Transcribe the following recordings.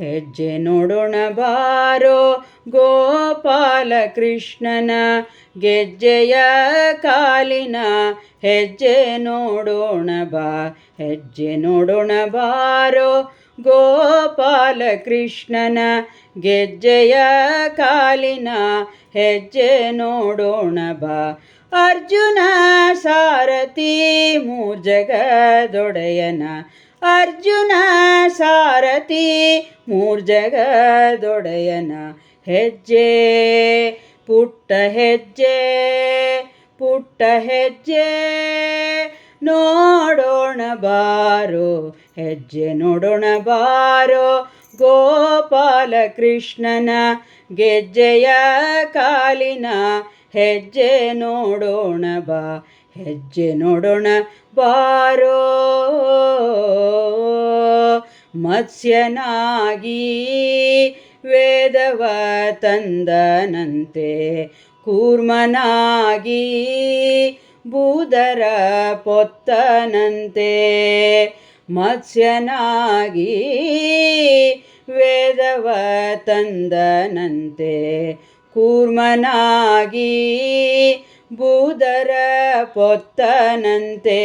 ಹೆಜ್ಜೆ ನೋಡೋಣ ಬಾರೋ ಗೋಪಾಲ ಕೃಷ್ಣನ ಗೆಜ್ಜೆಯ ಕಾಲಿನ ಹೆಜ್ಜೆ ನೋಡೋಣ ಬಾ, ಹೆಜ್ಜೆ ನೋಡೋಣ ಬಾರೋ ಗೋಪಾಲ ಕೃಷ್ಣನ ಗೆಜ್ಜೆಯ ಕಾಲಿನ ಹೆಜ್ಜೆ ನೋಡೋಣ ಬಾ. ಅರ್ಜುನ ಸಾರಥಿ ಮೂಜಗದೊಡೆಯನ ಅರ್ಜುನ ಸಾರಥಿ ಮೂರ್ಜಗದೊಡೆಯನ ಹೆಜ್ಜೆ. ಪುಟ್ಟ ಹೆಜ್ಜೆ ಪುಟ್ಟ ಹೆಜ್ಜೆ, ನೋಡೋಣ ಬಾರೋ. ಹೆಜ್ಜೆ ನೋಡೋಣ ಬಾರೋ. ಗೋಪಾಲ ಕೃಷ್ಣನ ಗೆಜ್ಜೆಯ ಕಾಲಿನ ಹೆಜ್ಜೆ ನೋಡೋಣ ಬಾ. ಹೆಜ್ಜೆ ನೋಡೋಣ ಬಾರೋ. ಮತ್ಸ್ಯನಾಗಿ ವೇದವ ತಂದನಂತೆ ಕೂರ್ಮನಾಗಿ ಬೂದರ ಪೊತ್ತನಂತೆ ಮತ್ಸ್ಯನಾಗಿ ವೇದವ ತಂದನಂತೆ ಕೂರ್ಮನಾಗಿ ಬೂದರ ಪೊತ್ತನಂತೆ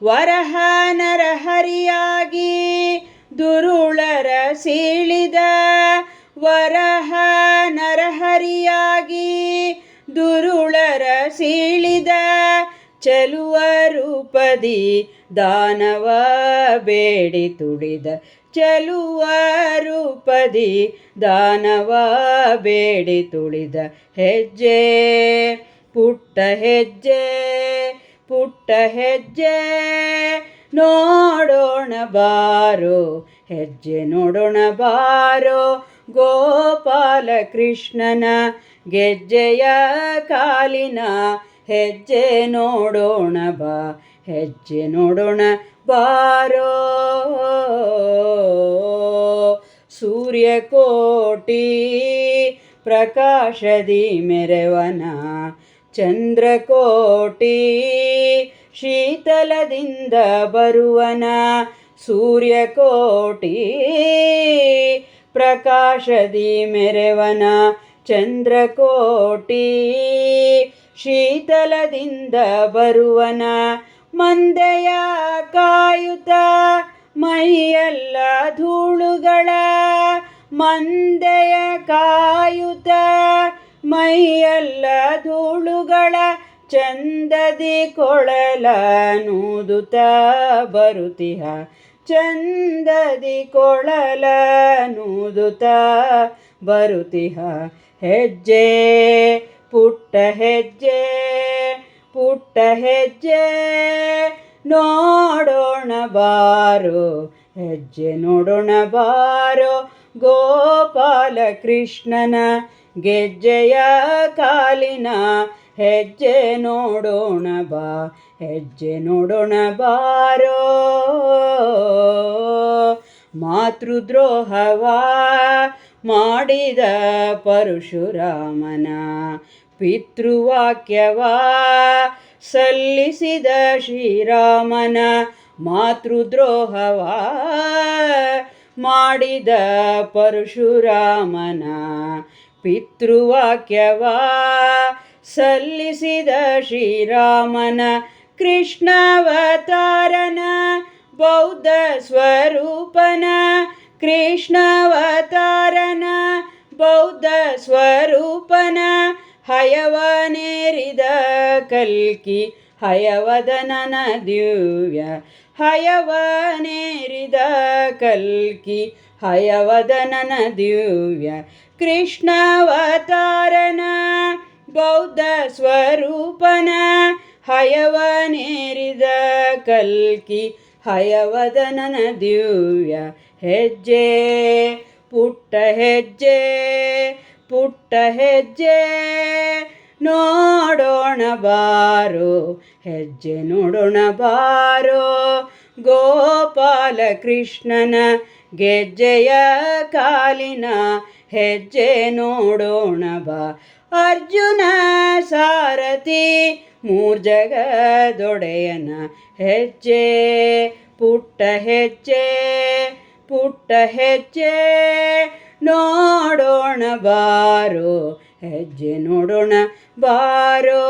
ವರಹ ನರಹರಿಯಾಗಿ ದುರುಳರ ಸೀಳಿದ ವರಹ ನರಹರಿಯಾಗಿ ದುರುಳರ ಸೀಳಿದ ಚಲುವ ರೂಪದಿ ದಾನವ ಬೇಡಿ ತುಳಿದ ಚಲುವ ರೂಪದಿ ದಾನವ ಬೇಡಿ ತುಳಿದ ಹೆಜ್ಜೆ, ಪುಟ್ಟ ಹೆಜ್ಜೆ ಪುಟ್ಟ ಹೆಜ್ಜೆ ನೋಡೋಣ ಬಾರೋ, ಹೆಜ್ಜೆ ನೋಡೋಣ ಬಾರೋ. ಗೋಪಾಲ ಕೃಷ್ಣನ ಗೆಜ್ಜೆಯ ಕಾಲಿನ ಹೆಜ್ಜೆ ನೋಡೋಣ ಬಾ, ಹೆಜ್ಜೆ ನೋಡೋಣ ಬಾರೋ. ಸೂರ್ಯಕೋಟಿ ಪ್ರಕಾಶದಿ ಮೆರವನ, ಚಂದ್ರಕೋಟಿ ಶೀತಲದಿಂದ ಬರುವನ. ಸೂರ್ಯಕೋಟಿ ಪ್ರಕಾಶದಿ ಮೆರವನ ಚಂದ್ರಕೋಟಿ ಶೀತಲದಿಂದ ಬರುವನ ಮಂದೆಯ ಕಾಯುತ ಮೈಯೆಲ್ಲ ಧೂಳುಗಳ ಮಂದೆಯ ಕಾಯುತ ಮೈಯೆಲ್ಲ ಧೂಳುಗಳ ಚಂದದಿ ಕೊಳಲ ನೂದುತ ಬರುತಿಹ ಚಂದದಿ ಕೊಳಲ ನೂದುತ ಬರುತಿಹ ಹೆಜ್ಜೆ, ಪುಟ್ಟ ಹೆಜ್ಜೆ ಪುಟ್ಟ ಹೆಜ್ಜೆ, ನೋಡೋಣ ಬಾರೋ, ಹೆಜ್ಜೆ ನೋಡೋಣ ಬಾರೋ ಗೋಪಾಲ ಕೃಷ್ಣನ ಗೆಜ್ಜೆಯ ಕಾಲಿನ ಹೆಜ್ಜೆ ನೋಡೋಣ ಬಾ, ಹೆಜ್ಜೆ ನೋಡೋಣ ಬಾರೋ. ಮಾತೃದ್ರೋಹವ ಮಾಡಿದ ಪರಶುರಾಮನ ಪಿತೃವಾಕ್ಯವ ಸಲ್ಲಿಸಿದ ಶ್ರೀರಾಮನ ಮಾತೃದ್ರೋಹವ ಮಾಡಿದ ಪರಶುರಾಮನ ಪಿತೃವಾಕ್ಯವ ಸಲ್ಲಿಸಿದ ಶ್ರೀರಾಮನ ಕೃಷ್ಣಾವತಾರನ ಬೌದ್ಧ ಸ್ವರೂಪನ ಕೃಷ್ಣಾವತಾರನ ಬೌದ್ಧ ಸ್ವರೂಪನ ಹಯವನೇರಿದ ಕಲ್ಕಿ ಹಯವದನನ ದಿವ್ಯ ಹಯವನೇರಿದ ಕಲ್ಕಿ ಹಯವದನನ ದಿವ್ಯ ಕೃಷ್ಣಾವತಾರನ ಬೌದ್ಧ ಸ್ವರೂಪನ ಹಯವನೇರಿದ ಕಲ್ಕಿ ಹಯವದನನ ದಿವ್ಯ ಹೆಜ್ಜೆ, ಪುಟ್ಟ ಹೆಜ್ಜೆ ಪುಟ್ಟ ಹೆಜ್ಜೆ. ನೋಡೋಣ ಬಾರೋ, ಹೆಜ್ಜೆ ನೋಡೋಣ ಬಾರೋ. ಗೋಪಾಲ ಕೃಷ್ಣನ ಗೆಜ್ಜೆಯ ಕಾಲಿನ ಹೆಜ್ಜೆ ನೋಡೋಣ ಬಾ. ಅರ್ಜುನ ಸಾರಥಿ ಮೂರ್ಜಗದೊಡೆಯನ ಹೆಜ್ಜೆ ಪುಟ್ಟ ಹೆಜ್ಜೆ ಪುಟ್ಟ ಹೆಜ್ಜೆ ನೋಡೋಣ ಬಾರೋ ಹೆಜ್ಜೆ ನೋಡೋಣ ಬಾರೋ.